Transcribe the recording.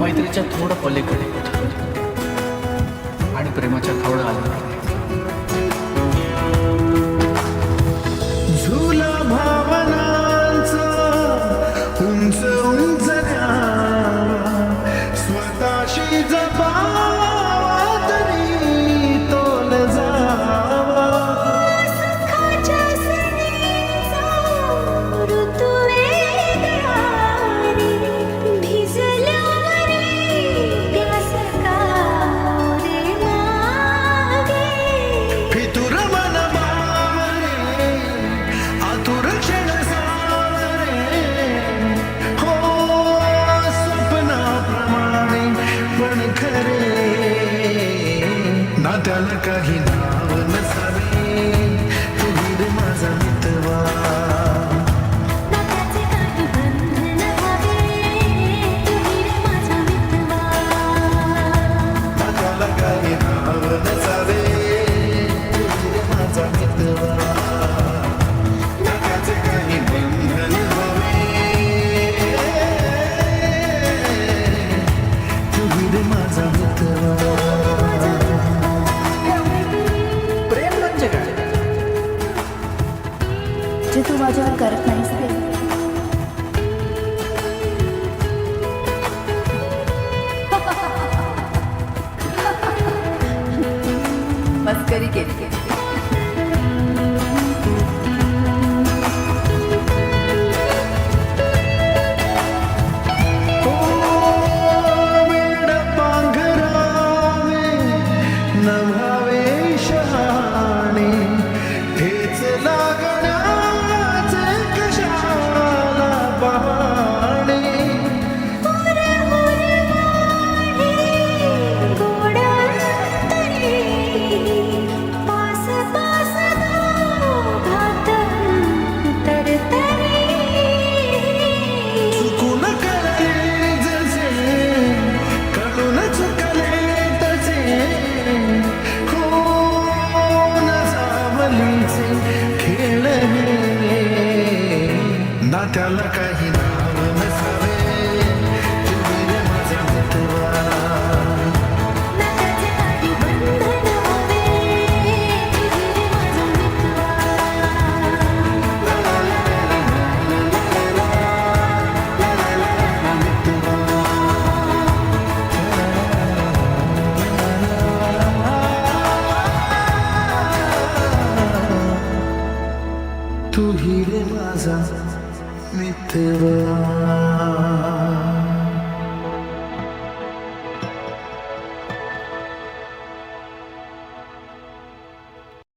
मैत्रीच्या थोडं पलीकडे. आणि प्रेमाच्या थोडं आलं झुला भावनांच उंच उंच स्वतःशी जपा টানা কাহিনা जे तू माझ्यावर करत नाहीस ते. मस्करी केली. తలకైనా love.